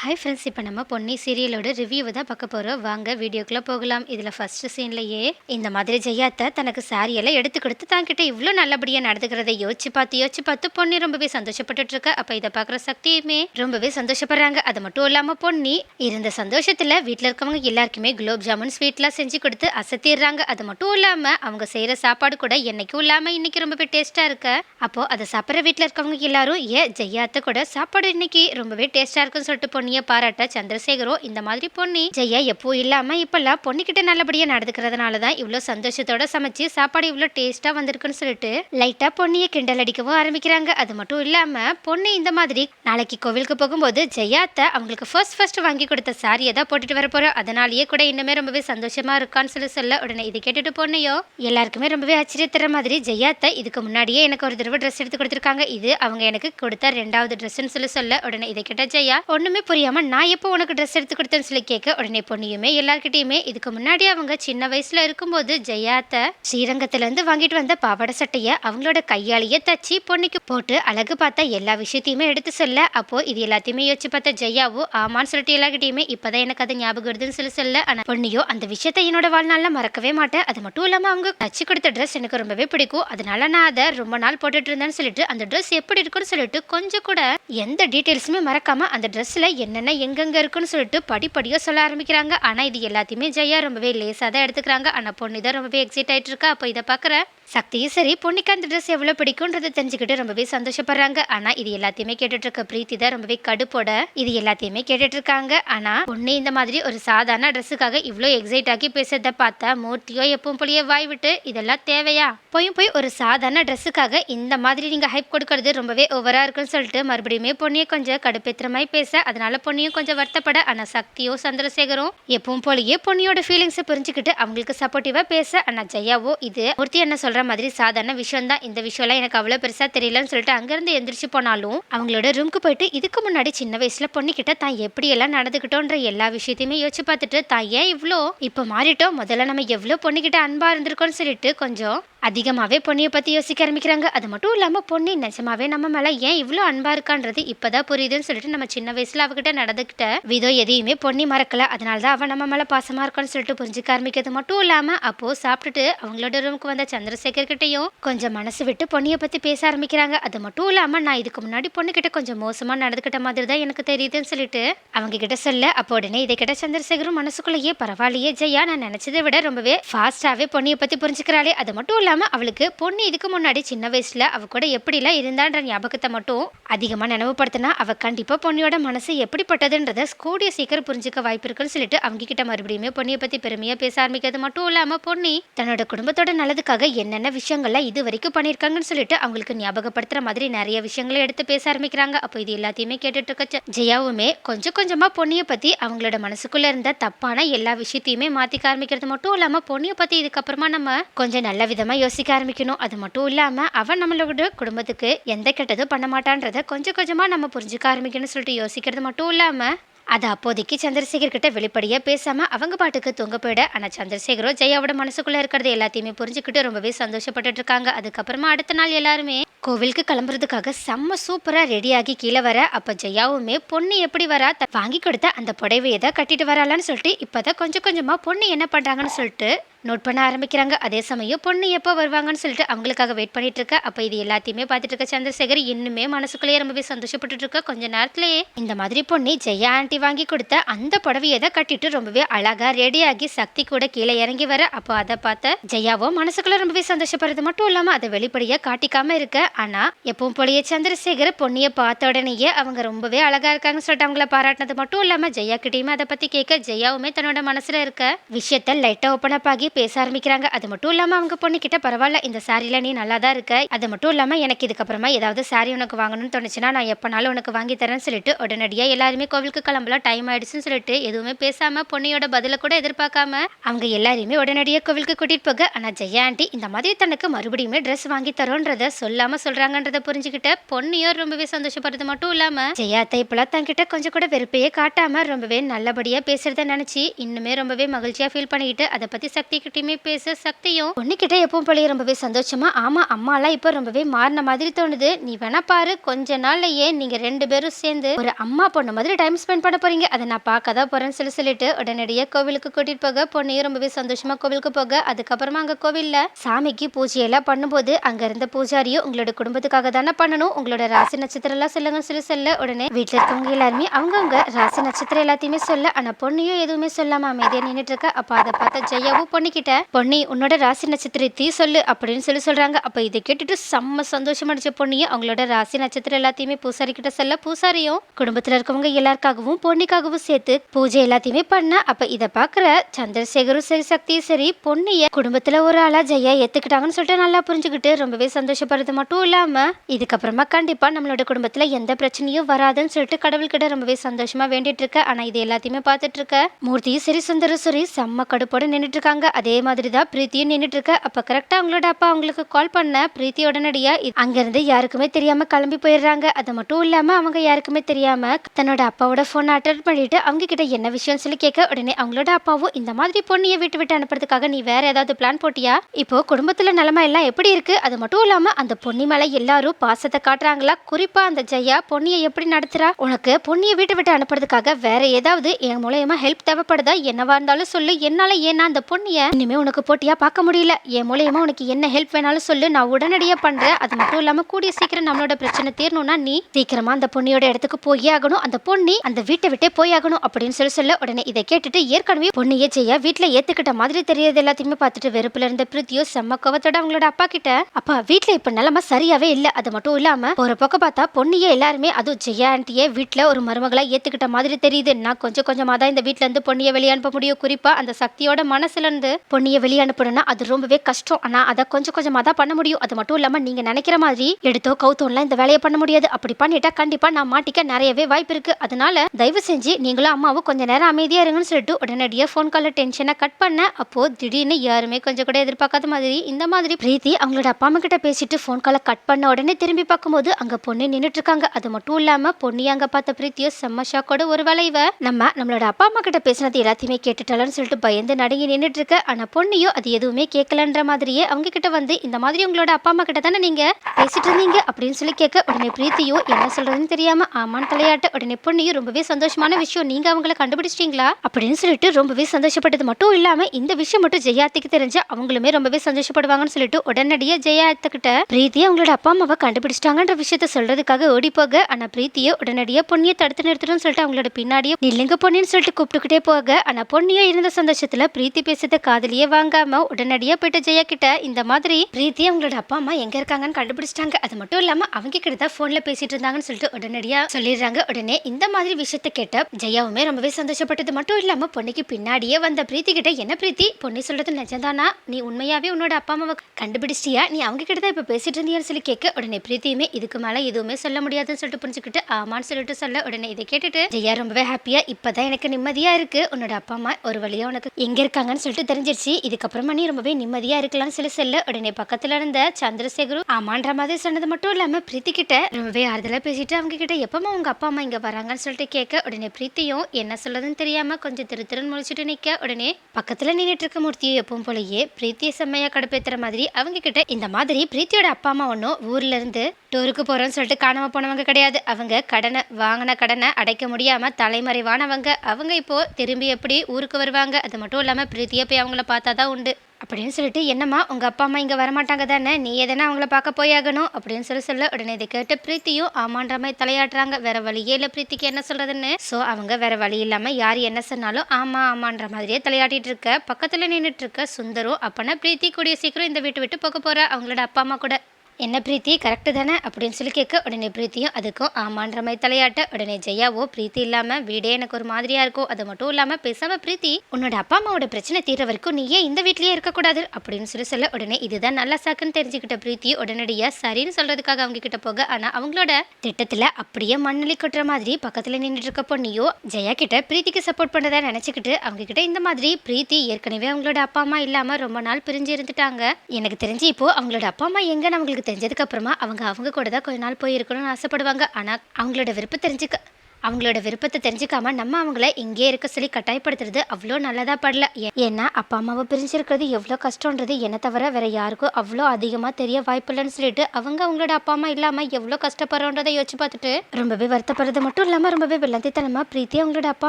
Hi friends இப்போ நம்ம பொன்னி சீரியலோட ரிவ்யூவை தான் பார்க்க போகிறோம் வாங்க வீடியோக்குள்ளே போகலாம். இதில் ஃபஸ்ட்டு சீன்லையே இந்த மாதிரி ஜெயாத்தை தனக்கு சாரியெல்லாம் எடுத்து கொடுத்து தான்கிட்ட இவ்வளோ நல்லபடியாக நடந்துக்கிறத யோசிச்சு பார்த்து யோசிச்சு பார்த்து பொன்னி ரொம்பவே சந்தோஷப்பட்டுட்டு இருக்கா. அப்போ இதை பார்க்குற சக்தியுமே ரொம்பவே சந்தோஷப்படுறாங்க. அது மட்டும் இல்லாமல் பொன்னி இருந்த சந்தோஷத்தில் வீட்டில் இருக்கவங்க எல்லாருக்குமே குலோப் ஜாமுன் ஸ்வீட்லாம் செஞ்சு கொடுத்து அசத்திடுறாங்க. அது மட்டும் இல்லாமல் அவங்க செய்கிற சாப்பாடு கூட என்னைக்கும் இல்லாமல் இன்றைக்கி ரொம்பவே டேஸ்ட்டாக இருக்கு. அப்போது அதை சாப்பிட்ற வீட்டில் இருக்கவங்க எல்லாரும் ஏன் ஜெயாத்தை கூட சாப்பாடு இன்னைக்கு ரொம்பவே டேஸ்ட்டாக இருக்குன்னு சொல்லிட்டு பொன்னியை பாராட்ட சந்திரசேகரோ இந்த மாதிரி பொன்னி ஜெயா எப்போ இல்லாம இப்பெல்லாம் பொண்ணுகிட்ட நல்லபடியா நடந்துக்கிறதுனால தான் இவ்வளோ சந்தோஷத்தோட சமைச்சு சாப்பாடு இவ்வளோ டேஸ்டா வந்திருக்குன்னு சொல்லிட்டு லைட்டா பொன்னியை கிண்டல் அடிக்கவும் ஆரம்பிக்கிறாங்க. அது மட்டும் இல்லாம பொண்ணு இந்த மாதிரி நாளைக்கு கோவிலுக்கு போகும்போது ஜெயாத்த அவங்களுக்கு ஃபர்ஸ்ட் ஃபர்ஸ்ட் வாங்கி கொடுத்த சாரியை தான் போட்டுட்டு வர போறோம் அதனாலேயே கூட இன்னுமே ரொம்பவே சந்தோஷமா இருக்கான்னு சொல்லி சொல்ல உடனே இதை கேட்டுட்டு பொண்ணையோ எல்லாருக்குமே ரொம்பவே ஆச்சரியத்தர மாதிரி ஜெயாத்த இதுக்கு முன்னாடியே எனக்கு ஒரு தடவை ட்ரெஸ் எடுத்து கொடுத்துருக்காங்க. இது அவங்க எனக்கு கொடுத்த ரெண்டாவது ட்ரெஸ்ன்னு சொல்லி சொல்ல உடனே இதை கேட்ட ஜெயா ஒண்ணுமே புரியாமல் நான் எப்போ உனக்கு ட்ரெஸ் எடுத்து கொடுத்தேன்னு சொல்லி கேட்க உடனே பொண்ணியுமே எல்லாருக்கிட்டேயுமே இதுக்கு முன்னாடி அவங்க சின்ன வயசில் இருக்கும்போது ஜெயாத்த ஸ்ரீரங்கத்துலேருந்து வாங்கிட்டு வந்த பாவாடை சட்டையை அவங்களோட கையாலேயே தச்சு பொண்ணுக்கு போட்டு அழகு பார்த்தா எல்லா விஷயத்தையுமே எடுத்து சொல்ல அப்போ இது எல்லாத்தையுமே யோசிச்சு பார்த்த ஜெயாவோ ஆமான்னு சொல்லிட்டு எல்லாருக்கிட்டையுமே இப்போதான் எனக்கு அது ஞாபகம் வருதுன்னு சொல்லி சொல்ல. ஆனால் பொண்ணியோ அந்த விஷயத்தை என்னோட வாழ்நாளில் மறக்கவே மாட்டேன். அது மட்டும் இல்லாமல் அவங்க தச்சு கொடுத்த ட்ரெஸ் எனக்கு ரொம்பவே பிடிக்கும். அதனால நான் அதை ரொம்ப நாள் போட்டுட்டு இருந்தேன்னு சொல்லிட்டு அந்த ட்ரெஸ் எப்படி இருக்குன்னு சொல்லிட்டு கொஞ்சம் கூட எந்த டீட்டெயில்ஸுமே மறக்காமல் அந்த ட்ரெஸ்ஸில் என்னென்ன எங்கெங்க இருக்குன்னு சொல்லிட்டு படிப்படியாக சொல்ல ஆரம்பிக்கிறாங்க. ஆனா இது எல்லாத்தையுமே ஜெயா ரொம்பவே லேசாக தான் எடுத்துக்கிறாங்க. ஆனா பொண்ணு தான் ரொம்பவே எக்ஸைட் ஆகிட்டு இருக்கா. அப்போ இதை பார்க்குற சக்தியும் சரி பொண்ணுக்கு அந்த ட்ரெஸ் எவ்வளோ பிடிக்கும்ன்றதை தெரிஞ்சுக்கிட்டு ரொம்பவே சந்தோஷப்படுறாங்க. ஆனா இது எல்லாத்தையுமே கேட்டுட்டு இருக்க பிரீத்தி தான் ரொம்பவே கடுப்போட இது எல்லாத்தையுமே கேட்டுட்டு இருக்காங்க. ஆனா பொண்ணு இந்த மாதிரி ஒரு சாதாரண ட்ரெஸ்ஸுக்காக இவ்வளோ எக்ஸைட் ஆகி பேசுறதை பார்த்தா மூர்த்தியோ எப்பவும் போலயே வாய் விட்டு இதெல்லாம் தேவையா? போயும் போய் ஒரு சாதாரண ட்ரெஸ்ஸுக்காக இந்த மாதிரி நீங்க ஹைப் கொடுக்கறது ரொம்பவே ஓவரா இருக்குன்னு சொல்லிட்டு மறுபடியுமே பொண்ணியை கொஞ்சம் கடுப்பேத்திரமாய் மாதிரி பேச அதனால பொண்ணையும் கொஞ்சம் வருத்தப்பட ஆனால் சக்தியோ சந்திரசேகரும் எப்பவும் போலயே பொண்ணியோட ஃபீலிங்ஸை புரிஞ்சுக்கிட்டு அவங்களுக்கு சப்போர்ட்டிவா பேச ஆனா ஜெயாவோ இது மூர்த்தி என்ன சொல்ற மாதிரி சாதாரண விஷயம் தான் இந்த விஷயம்லாம் எனக்கு அவ்வளோ பெருசா தெரியலன்னு சொல்லிட்டு அங்கிருந்து எந்திரிச்சு போனாலும் அவங்களோட ரூம்க்கு போயிட்டு இதுக்கு முன்னாடி சின்ன வயசுல பொண்ணுகிட்ட தான் எப்படி எல்லாம் நடந்துக்கிட்டோன்ற எல்லா விஷயத்தையுமே யோசிச்சு பார்த்துட்டு தான் ஏன் இவ்வளோ இப்போ மாறிட்டோம். முதல்ல நம்ம எவ்வளோ பொண்ணுகிட்ட அன்பா இருந்திருக்கோம்னு சொல்லிட்டு கொஞ்சம் அதிகமாகவே பொண்ணியை பற்றி யோசிக்க ஆரம்பிக்கிறாங்க. அது மட்டும் இல்லாமல் பொன்னி நிஜமாவே நம்ம மேலே ஏன் இவ்வளோ அன்பாக இருக்கான்றது இப்போதான் புரியுதுன்னு சொல்லிட்டு நம்ம சின்ன வயசில் அவகிட்ட நடந்துக்கிட்ட விதம் எதையுமே பொண்ணி மறக்கல. அதனால தான் அவன் நம்ம மேலே பாசமாக இருக்கான்னு சொல்லிட்டு புரிஞ்சுக்க ஆரம்பிக்கிறது மட்டும் இல்லாமல் அப்போது சாப்பிட்டுட்டு அவங்களோட ரூமுக்கு வந்த சந்திரசேகர் கிட்டையும் கொஞ்சம் மனசு விட்டு பொண்ணியை பற்றி பேச ஆரம்பிக்கிறாங்க. அது மட்டும் இல்லாமல் நான் இதுக்கு முன்னாடி பொண்ணுக்கிட்ட கொஞ்சம் மோசமாக நடந்துக்கிட்ட மாதிரி தான் எனக்கு தெரியுதுன்னு சொல்லிட்டு அவங்க கிட்ட சொல்ல அப்போ உடனே இதை கிட்ட சந்திரசேகரும் மனசுக்குள்ளேயே பரவாயில்லையே ஜெயா நான் நினச்சதை விட ரொம்பவே ஃபாஸ்ட்டாகவே பொண்ணியை பற்றி புரிஞ்சுக்கிறாளே. அது மட்டும் இல்லாமல் அவளுக்கு பொண்ணு இதுக்கு முன்னாடி சின்ன வயசில் அவள் கூட எப்படிலாம் இருந்தான்ற ஞாபகத்தை மட்டும் அதிகமாக நினைவுபடுத்தினா அவள் கண்டிப்பாக பொண்ணியோட மனசு எப்படிப்பட்டதுன்றதை கூடிய சீக்கிரம் புரிஞ்சுக்க வாய்ப்பு இருக்குன்னு சொல்லிட்டு அவங்க கிட்ட மறுபடியுமே பொண்ணியை பற்றி பெருமையாக பேச ஆரம்பிக்கிறது மட்டும் இல்லாமல் பொண்ணி தன்னோட குடும்பத்தோட நல்லதுக்காக என்னென்ன விஷயங்கள்லாம் இது வரைக்கும் பண்ணியிருக்காங்கன்னு சொல்லிட்டு அவங்களுக்கு ஞாபகப்படுத்துகிற மாதிரி நிறைய விஷயங்களை எடுத்து பேச ஆரம்பிக்கிறாங்க. அப்போ இது எல்லாத்தையுமே கேட்டுட்டு இருக்க ஜெயாவுமே கொஞ்சம் கொஞ்சமாக பொண்ணியை பற்றி அவங்களோட மனசுக்குள்ளே இருந்த தப்பான எல்லா விஷயத்தையுமே மாற்றிக்க ஆரம்பிக்கிறது மட்டும் இல்லாமல் பொண்ணியை பற்றி இதுக்கப்புறமா நம்ம கொஞ்சம் நல்ல விதமாக யோசிக்க ஆரம்பிக்கணும். அது மட்டும் இல்லாமல் அவன் நம்மளோட குடும்பத்துக்கு எந்த கெட்டதும் பண்ண மாட்டான்றதை கொஞ்சம் கொஞ்சமாக நம்ம புரிஞ்சுக்க ஆரம்பிக்கணும்னு சொல்லிட்டு யோசிக்கிறது மட்டும் இல்லாமல் அது அப்போதைக்கு சந்திரசேகர் கிட்ட வெளிப்படையாக பேசாமல் அவங்க பாட்டுக்கு தொங்க போயிட. ஆனால் சந்திரசேகரோ ஜெயாவோட மனசுக்குள்ளே இருக்கிறது எல்லாத்தையுமே புரிஞ்சுக்கிட்டு ரொம்பவே சந்தோஷப்பட்டுட்டு இருக்காங்க. அதுக்கப்புறமா அடுத்த நாள் எல்லாருமே கோவிலுக்கு கிளம்புறதுக்காக செம்ம சூப்பராக ரெடியாகி கீழே வர அப்போ ஜெயாவுமே பொண்ணு எப்படி வரா த- வாங்கி கொடுத்த அந்த புடவையை தான் கட்டிட்டு வராலான்னு சொல்லிட்டு இப்போதான் கொஞ்சம் கொஞ்சமாக பொண்ணு என்ன பண்ணுறாங்கன்னு சொல்லிட்டு நோட் பண்ண ஆரம்பிக்கிறாங்க. அதே சமயம் பொண்ணு எப்போ வருவாங்கன்னு சொல்லிட்டு அவங்களுக்காக வெயிட் பண்ணிட்டு இருக்க. அப்போ இது எல்லாத்தையுமே பார்த்துட்டு இருக்க சந்திரசேகர். இன்னுமே மனசுக்குள்ளேயே ரொம்பவே சந்தோஷப்பட்டு இருக்க. கொஞ்ச நேரத்திலேயே இந்த மாதிரி பொண்ணு ஜெயா ஆண்டி வாங்கி கொடுத்த அந்த புடவையை தான் கட்டிட்டு ரொம்பவே அழகா ரெடியாகி சக்தி கூட கீழே இறங்கி வர. அப்போ அதை பார்த்த ஜெயாவோ மனசுக்குள்ள ரொம்பவே சந்தோஷப்படுறது மட்டும் இல்லாம அதை வெளிப்படையா காட்டிக்காம இருக்க. ஆனா எப்பவும் போலயே சந்திரசேகர் பொன்னியை பார்த்த உடனேயே அவங்க ரொம்பவே அழகா இருக்காங்கன்னு சொல்லிட்டு அவங்கள பாராட்டினது மட்டும் இல்லாம ஜெயா கிட்டேயுமே அதை பத்தி கேட்க ஜெயாவுமே தன்னோட மனசுல இருக்க விஷயத்த லைட்டா ஓப்பன் அப் ஆகி பேச ஆரம்பிக்கிறாங்க. அது மட்டும் இல்லாமல் அவங்க பொண்ணு கிட்ட பரவாயில்ல இந்த சாரியில் நீ நல்லா தான் இருக்க. அது மட்டும் இல்லாமல் எனக்கு இதுக்கப்புறமா ஏதாவது சாரி உனக்கு வாங்கணும்னு தோணுச்சுன்னா நான் எப்போனாலும் உனக்கு வாங்கி தரேன்னு சொல்லிட்டு உடனடியாக எல்லாருமே கோவிலுக்கு கிளம்பலாம். டைம் ஆயிடுச்சுன்னு சொல்லிட்டு எதுவுமே பேசாம பொண்ணையோட பதில கூட எதிர்பார்க்காம அவங்க எல்லாரையுமே உடனடியாக கோவிலுக்கு கூட்டிட்டு போக ஆனால் ஜெயா ஆண்டி இந்த மாதிரி தனக்கு மறுபடியுமே ட்ரெஸ் வாங்கி தரோன்றத சொல்லாம சொல்கிறாங்கன்றத புரிஞ்சுக்கிட்ட பொண்ணையோ ரொம்பவே சந்தோஷப்படுறது மட்டும் இல்லாம ஜெயா அத்தை இப்பெல்லாம் தன்கிட்ட கொஞ்சம் கூட வெறுப்பையே காட்டாம ரொம்பவே நல்லபடியா பேசுறத நினைச்சு இன்னுமே ரொம்பவே மகிழ்ச்சியா ஃபீல் பண்ணிக்கிட்டு அதை பத்தி சக்தி எல்லாத்திக்கிட்டையுமே பேச சக்தியும் பொண்ணுக்கிட்ட எப்பவும் போலயே ரொம்பவே சந்தோஷமா ஆமா அம்மாலாம் இப்போ ரொம்பவே மாறின மாதிரி தோணுது. நீ வேணா பாரு கொஞ்ச நாள்லயே நீங்க ரெண்டு பேரும் சேர்ந்து ஒரு அம்மா பொண்ணு மாதிரி டைம் ஸ்பெண்ட் பண்ண போறீங்க. அதை நான் பார்க்க தான் போறேன்னு சொல்லி சொல்லிட்டு உடனடியே கோவிலுக்கு கூட்டிட்டு போக பொண்ணையும் ரொம்பவே சந்தோஷமா கோவிலுக்கு போக அதுக்கப்புறமா அங்க கோவில்ல சாமிக்கு பூஜையெல்லாம் பண்ணும்போது அங்க இருந்த பூஜாரியும் உங்களோட குடும்பத்துக்காக தானே பண்ணணும் உங்களோட ராசி நட்சத்திரம் எல்லாம் சொல்லுங்கன்னு சொல்லி சொல்ல உடனே வீட்டுல இருக்கவங்க எல்லாருமே அவங்கவுங்க ராசி நட்சத்திரம் எல்லாத்தையுமே சொல்ல ஆனா பொண்ணையும் எதுவுமே சொல்லாம அமைதியா நின்னுட்டு இருக்க. அப்ப அதை பார்த்த ஜெயாவும் பொண்ணு பொன்னி உன்னோட ராசி நட்சத்திரத்தை சொல்லு அப்படின்னு சொல்லி சொல்றாங்க. அப்ப இதை கேட்டுட்டு செம்ம சந்தோஷம் அடிச்ச பொண்ணியும் அவங்களோட ராசி நட்சத்திரம் எல்லாத்தையுமே பூசாரி கிட்ட சொல்ல பூசாரியும் குடும்பத்துல இருக்கவங்க எல்லாருக்காகவும் பொன்னிக்காகவும் சேர்த்து பூஜை எல்லாத்தையுமே பண்ண. அப்ப இதை பாக்குற சந்திரசேகரும் சரி சக்தியும் சரி பொண்ணிய குடும்பத்துல ஒரு ஆளா ஜெயா ஏத்துக்கிட்டாங்கன்னு சொல்லிட்டு நல்லா புரிஞ்சுக்கிட்டு ரொம்பவே சந்தோஷப்படுறது மட்டும் இல்லாம இதுக்கப்புறமா கண்டிப்பா நம்மளோட குடும்பத்துல எந்த பிரச்சனையும் வராதுன்னு சொல்லிட்டு கடவுள்கிட்ட ரொம்பவே சந்தோஷமா வேண்டிட்டு இருக்க. ஆனா இது எல்லாத்தையுமே பார்த்துட்டு இருக்க மூர்த்தியும் சரி சுந்தரும் சரி செம்ம கடுப்போட நின்றுட்டு இருக்காங்க. அதே மாதிரி தான் பிரீத்தியும் நின்றுட்டு இருக்க அப்போ கரெக்டாக அவங்களோட அப்பா அவங்களுக்கு கால் பண்ண பிரீத்தி உடனடியாக அங்கேருந்து யாருக்குமே தெரியாமல் கிளம்பி போயிடுறாங்க. அது மட்டும் இல்லாமல் அவங்க யாருக்குமே தெரியாமல் தன்னோட அப்பாவோட ஃபோனை அட்டன் பண்ணிட்டு அவங்க கிட்ட என்ன விஷயம் சொல்லி கேட்க உடனே அவங்களோட அப்பாவும் இந்த மாதிரி பொண்ணியை விட்டு விட்டு அனுப்புறதுக்காக நீ வேற ஏதாவது பிளான் போட்டியா? இப்போ குடும்பத்தில் நிலைமை எல்லாம் எப்படி இருக்கு? அது மட்டும் இல்லாமல் அந்த பொன்னி மேலே எல்லாரும் பாசத்தை காட்டுறாங்களா? குறிப்பாக அந்த ஜெயா பொன்னியை எப்படி நடத்துறா? உனக்கு பொன்னியை வீட்டை விட்டு அனுப்புறதுக்காக வேற ஏதாவது என் மூலயமா ஹெல்ப் தேவைப்படுதா? என்னவா இருந்தாலும் சொல்லு. என்னால் ஏன்னா அந்த பொண்ணியை இனிமே உனக்கு போட்டியா பார்க்க முடியல. என் மூலயமா உனக்கு என்ன ஹெல்ப் வேணாலும் சொல்லு. நான் உடனடியா பண்றேன். அது மட்டும் இல்லாம கூடிய சீக்கிரம் நம்மளோட பிரச்சனை தீரணும்னா நீ சீக்கிரமா அந்த பொண்ணியோட இடத்துக்கு போயே ஆகணும். அந்த பொண்ணி அந்த வீட்டை விட்டே போய் ஆகணும் அப்படின்னு சொல்லி சொல்ல. உடனே இதை கேட்டுட்டு ஏற்கனவே பொண்ணியே ஜெயா வீட்டுல ஏத்துக்கிட்ட மாதிரி தெரியாது எல்லாத்தையுமே பார்த்துட்டு வெறுப்புல இருந்த பிரித்தியோ செம்ம கோவத்தோட அவங்களோட அப்பா கிட்ட அப்பா வீட்டுல இப்ப நிலைமை சரியாவே இல்ல. அது மட்டும் இல்லாம ஒரு பக்கம் பார்த்தா பொண்ணியே எல்லாருமே அதுவும் ஜெயா ஆண்டியே வீட்டுல ஒரு மருமகளா ஏத்துக்கிட்ட மாதிரி தெரியுது. நான் கொஞ்சம் கொஞ்சமா தான் இந்த வீட்டுல இருந்து பொண்ணியை வெளியே அனுப்ப முடியும். குறிப்பா அந்த சக்தியோட மனசுல இருந்து பொண்ணியை வெளியே அனுப்பணும்னா அது ரொம்பவே கஷ்டம். ஆனால் அதை கொஞ்சம் கொஞ்சமாக தான் பண்ண முடியும். அது மட்டும் இல்லாமல் நீங்கள் நினைக்கிற மாதிரி எடுத்தோ கவுத்தோம்லாம் இந்த வேலையை பண்ண முடியாது. அப்படி பண்ணிட்டா கண்டிப்பாக நான் மாட்டிக்க நிறையவே வாய்ப்பு இருக்கு. அதனால தயவு செஞ்சு நீங்களும் அம்மாவும் கொஞ்சம் நேரம் அமைதியாக இருங்கன்னு சொல்லிட்டு உடனடியாக ஃபோன் காலில் டென்ஷனை கட் பண்ண. அப்போ திடீர்னு யாருமே கொஞ்சம் கூட எதிர்பார்க்காத மாதிரி இந்த மாதிரி பிரீத்தி அவங்களோட அப்பா அம்மா கிட்ட பேசிட்டு ஃபோன் காலை கட் பண்ண உடனே திரும்பி பார்க்கும்போது அங்கே பொண்ணு நின்றுட்டு இருக்காங்க. அது மட்டும் இல்லாமல் பொண்ணு அங்கே பார்த்த பிரீத்தியோ செம்ம ஷாக்கோட ஒரு வளைவ நம்ம நம்மளோட அப்பா அம்மா கிட்ட பேசினது எல்லாத்தையுமே கேட்டுட்டாலன்னு சொல்லிட்டு பயந்து நடுங்கி நின்றுட்டு இருக்க. ஆனால் பொண்ணையோ அது எதுவுமே கேட்கலன்ற மாதிரியே அவங்க கிட்ட வந்து இந்த மாதிரி உங்களோட அப்பா அம்மா கிட்ட தானே நீங்கள் பேசிட்டு இருந்தீங்க? அப்படின்னு சொல்லி கேட்க உடனே பிரீத்தியோ என்ன சொல்கிறதுன்னு தெரியாமல் ஆமான்னு தலையாட்ட உடனே பொண்ணையும் ரொம்பவே சந்தோஷமான விஷயம் நீங்கள் அவங்கள கண்டுபிடிச்சிட்டீங்களா? அப்படின்னு சொல்லிட்டு ரொம்பவே சந்தோஷப்பட்டது மட்டும் இல்லாமல் இந்த விஷயம் மட்டும் ஜெயாத்துக்கு தெரிஞ்சு அவங்களுமே ரொம்பவே சந்தோஷப்படுவாங்கன்னு சொல்லிட்டு உடனடியாக ஜெயாத்துக்கிட்ட பிரீத்தி அவங்களோட அப்பா அம்மாவை கண்டுபிடிச்சிட்டாங்கன்ற விஷயத்த சொல்கிறதுக்காக ஓடி போக. ஆனால் பிரீத்தியோ உடனடியாக பொண்ணியை தடுத்து நிறுத்தணும்னு சொல்லிட்டு அவங்களோட பின்னாடியே நில்லுங்க பொண்ணுன்னு சொல்லிட்டு கூப்பிட்டுக்கிட்டே போக. ஆனால் பொண்ணியோ இருந்த சந்தோஷத்தில் பிரீத்தி பேசுறத காதலியே வாங்காம உடனடியா போயிட்டு ஜெயா கிட்ட இந்த மாதிரி பிரீத்தி அவங்களோட அப்பா அம்மா எங்க இருக்காங்கன்னு கண்டுபிடிச்சிட்டாங்க. அது மட்டும் இல்லாம அவங்க கிட்ட தான் போன்ல பேசிட்டு இருந்தாங்கன்னு சொல்லிட்டு உடனடியா சொல்லிடுறாங்க. உடனே இந்த மாதிரி விஷயத்த கேட்ட ஜெயாவுமே ரொம்பவே சந்தோஷப்பட்டது. மட்டும் இல்லாம பொண்ணுக்கு பின்னாடியே வந்த பிரீத்தி கிட்ட என்ன பிரீத்தி? பொண்ணு சொல்றது நிஜம்தானா? நீ உண்மையாவே உன்னோட அப்பா அம்மாவை கண்டுபிடிச்சிட்டியா? நீ அவங்க கிட்ட தான் இப்ப பேசிட்டு இருந்தியான்னு சொல்லி கேட்க உடனே பிரீத்தியுமே இதுக்கு மேல எதுவுமே சொல்ல முடியாதுன்னு சொல்லிட்டு புரிஞ்சுக்கிட்டு ஆமான்னு சொல்லிட்டு சொல்ல. உடனே இதை கேட்டுட்டு ஜெயா ரொம்பவே ஹாப்பியா இப்பதான் எனக்கு நிம்மதியா இருக்கு. உன்னோட அப்பா அம்மா ஒரு வழியா உனக்கு எங்க இருக்காங்கன்னு சொல்லிட்டு தெரிஞ்சிருச்சு. இதுக்கப்புறமா நீ ரொம்பவே நிம்மதியா இருக்கலாம்னு சொல்லி செல்ல உடனே பக்கத்துல இருந்த சந்திரசேகரும் ஆமான்ற மாதிரி சொன்னது மட்டும் இல்லாம பிரீத்தி கிட்ட ரொம்பவே ஆறுதலா பேசிட்டு அவங்க கிட்ட எப்பமா உங்க அப்பா அம்மா இங்க வராங்கன்னு சொல்லிட்டு கேட்க உடனே பிரீத்தியும் என்ன சொல்றதுன்னு தெரியாம கொஞ்சம் திரு திருன்னு முழிச்சிட்டு நிக்க உடனே பக்கத்துல நின்றுட்டு இருக்க மூர்த்தியும் எப்பவும் போலயே பிரீத்தியை செம்மையா கடுப்பேத்துற மாதிரி அவங்க கிட்ட இந்த மாதிரி பிரீத்தியோட அப்பா அம்மா ஒன்றும் ஊர்ல இருந்து டூருக்கு போறோம்னு சொல்லிட்டு காணாம போனவங்க கிடையாது. அவங்க கடனை வாங்கின கடனை அடைக்க முடியாம தலைமறைவானவங்க. அவங்க இப்போ திரும்பி எப்படி ஊருக்கு வருவாங்க? அது மட்டும் இல்லாம பிரீத்தியை போய் அவங்கள பார்த்தா தான் உண்டு. அப்படின்னு சொல்லிட்டு என்னம்மா உங்கள் அப்பா அம்மா இங்கே வரமாட்டாங்க தானே? நீ எதனா அவங்கள பார்க்க போயாகணும்? அப்படின்னு சொல்லி சொல்ல உடனே இதை கேட்டு பிரீத்தியும் ஆமான்ற மாதிரி தலையாட்டுறாங்க. வேற வழியே இல்லை பிரீத்திக்கு என்ன சொல்கிறதுன்னு ஸோ அவங்க வேற வழி இல்லாமல் யார் என்ன சொன்னாலும் ஆமாம் ஆமான்ற மாதிரியே தலையாட்டிட்டு இருக்க. பக்கத்தில் நின்றுட்டு இருக்க சுந்தரும் அப்போனா பிரீத்தி கூடிய சீக்கிரம் இந்த வீட்டு விட்டு போக போகிற அவங்களோட அப்பா அம்மா கூட. என்ன பிரீத்தி? கரெக்டு தானே? அப்படின்னு சொல்லி கேட்க உடனே பிரீத்தியும் அதுக்கும் ஆமான்ற மாதிரி தலையாட்ட. உடனே ஜெயாவோ பிரீத்தி இல்லாமல் வீடே எனக்கு ஒரு மாதிரியா இருக்கும் அது மட்டும் இல்லாமல் பேசாம பிரீத்தி உன்னோட அப்பா அம்மாவோட பிரச்சனை தீர வரைக்கும் நீ ஏன் இந்த வீட்லயே இருக்கக்கூடாது. அப்படின்னு சொல்லி சொல்ல உடனே இதுதான் நல்ல சாக்குன்னு தெரிஞ்சுக்கிட்ட பிரீத்தி. உடனடியாக சரின்னு சொல்றதுக்காக அவங்க கிட்ட போக. ஆனால் அவங்களோட திட்டத்தில் அப்படியே மண்ணலி கொட்டுற மாதிரி பக்கத்தில் நின்றுட்டு இருக்க பொண்ணியோ ஜெயா கிட்ட பிரீத்திக்கு சப்போர்ட் பண்ணதா நினச்சிக்கிட்டு அவங்க கிட்ட இந்த மாதிரி பிரீத்தி ஏற்கனவே அவங்களோட அப்பா அம்மா இல்லாமல் ரொம்ப நாள் பிரிஞ்சு இருந்துட்டாங்க. எனக்கு தெரிஞ்சு இப்போ அவங்களோட அப்பா அம்மா எங்கன்னு அவங்களுக்கு தெரிஞ்சதுக்கப்புறமா அவங்க அவங்க கூட தான் கொஞ்ச நாள் போயிருக்கணும்னு ஆசைப்படுவாங்க. ஆனால் அவங்களோட விருப்பம் தெரிஞ்சுக்க அவங்களோட விருப்பத்தை தெரிஞ்சுக்காம நம்ம அவங்கள இங்கே இருக்க சொல்லி கட்டாயப்படுத்துறது அவ்வளோ நல்லதாக படல. ஏன்னா அப்பா அம்மாவை பிரிஞ்சிருக்கிறது எவ்வளோ கஷ்டன்றது என்னை தவிர வேற யாருக்கும் அவ்வளோ அதிகமாக தெரிய வாய்ப்பில்லைன்னு சொல்லிட்டு அவங்க அவங்களோட அப்பா அம்மா இல்லாமல் எவ்வளோ கஷ்டப்படுறோன்றதை யோசிச்சு பார்த்துட்டு ரொம்பவே வருத்தப்படுறது மட்டும் இல்லாமல் ரொம்பவே வில்லந்தித்தனமா பிரீத்தி அவங்களோட அப்பா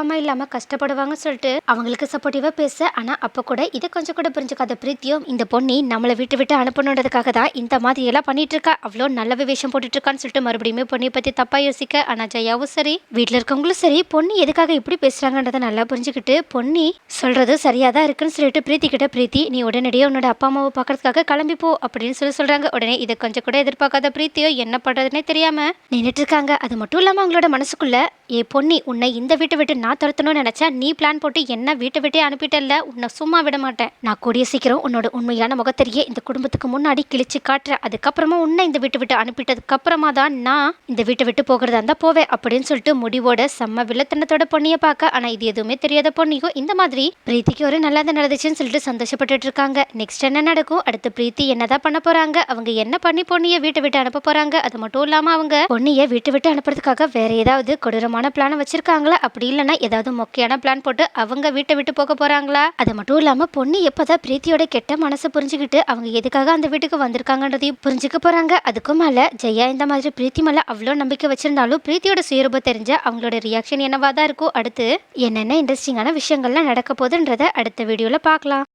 அம்மா இல்லாமல் கஷ்டப்படுவாங்கன்னு சொல்லிட்டு அவங்களுக்கு சப்போர்ட்டிவாக பேச ஆனால் அப்போ கூட இதை கொஞ்சம் கூட புரிஞ்சுக்காத பிரீத்தியும் இந்த பொண்ணி நம்மளை விட்டு விட்டு அனுப்பணுன்றதுக்காக தான் இந்த மாதிரி எல்லாம் பண்ணிட்டு இருக்கா. அவ்வளோ நல்ல விஷயம் போட்டுட்டு இருக்கான்னு சொல்லிட்டு மறுபடியுமே பொண்ணியை பற்றி தப்பாக யோசிக்க ஆனால் ஜெயாவும் சரி வீட்டில் இருக்கவங்களும் சரி பொண்ணு எதுக்காக இப்படி பேசுகிறாங்கன்றதை நல்லா புரிஞ்சுக்கிட்டு பொன்னி சொல்கிறது சரியாக தான் இருக்குன்னு சொல்லிட்டு பிரீத்தி கிட்ட பிரீத்தி நீ உடனடியாக உன்னோட அப்பா அம்மாவை பார்க்கறதுக்காக கிளம்பி போ அப்படின்னு சொல்லி சொல்கிறாங்க உடனே இதை கொஞ்சம் கூட எதிர்பார்க்காத பிரீத்தியோ என்ன பண்ணுறதுனே தெரியாமல் நின்றுட்டு இருக்காங்க. அது மட்டும் இல்லாமல் அவங்களோட மனசுக்குள்ள ஏ பொன்னி உன்னை இந்த வீட்டை விட்டு நான் துரத்தணும்னு நினச்சா நீ பிளான் போட்டு என்ன வீட்டை விட்டே அனுப்பிட்டல்ல? உன்னை சும்மா விட மாட்டேன். நான் கூடிய சீக்கிரம் உன்னோட உண்மையான முகத்தெரியே இந்த குடும்பத்துக்கு முன்னாடி கிழிச்சு காட்டுறேன். அதுக்கப்புறமா உன்னை இந்த வீட்டை விட்டு அனுப்பிட்டதுக்கு அப்புறமா தான் நான் இந்த வீட்டை விட்டு போகிறதா இருந்தால் போவேன் அப்படின்னு சொல்லிட்டு முடிவோட செம்ம வில்லத்தனத்தோட பொண்ணியை பார்க்க. ஆனா இது எதுவுமே தெரியாத பொண்ணியும் இந்த மாதிரி பிரீத்திக்கு ஒரு நல்லது நடந்துச்சுன்னு சொல்லிட்டு சந்தோஷப்பட்டுட்டு இருக்காங்க. நெக்ஸ்ட் என்ன நடக்கும்? அடுத்து பிரீத்தி என்னதான் பண்ண போறாங்க? அவங்க என்ன பண்ணி பொண்ணியை வீட்டை விட்டு அனுப்ப போறாங்க? அது மட்டும் இல்லாம அவங்க பொண்ணியை வீட்டை விட்டு அனுப்புறதுக்காக வேற ஏதாவது கொடூரமான பிளான் வச்சிருக்காங்களா? அப்படி இல்லைன்னா ஏதாவது மொக்கையான பிளான் போட்டு அவங்க வீட்டை விட்டு போக போறாங்களா? அது மட்டும் இல்லாம பொண்ணு எப்பதான் பிரீத்தியோட கெட்ட மனசை புரிஞ்சுக்கிட்டு அவங்க எதுக்காக அந்த வீட்டுக்கு வந்திருக்காங்கன்றதையும் புரிஞ்சுக்க போறாங்க. அதுக்கும் மேல ஜெயா இந்த மாதிரி பிரீத்தி மேல அவ்வளோ நம்பிக்கை வச்சிருந்தாலும் பிரீத்தியோட சுயரூபம் தெரிஞ்ச அவங்களோட ரியாக்ஷன் என்னவாக தான் இருக்கும் அடுத்து என்னென்ன இன்ட்ரெஸ்டிங்கான விஷயங்கள்லாம் நடக்க போகுதுன்றத அடுத்த வீடியோவில் பார்க்கலாம்.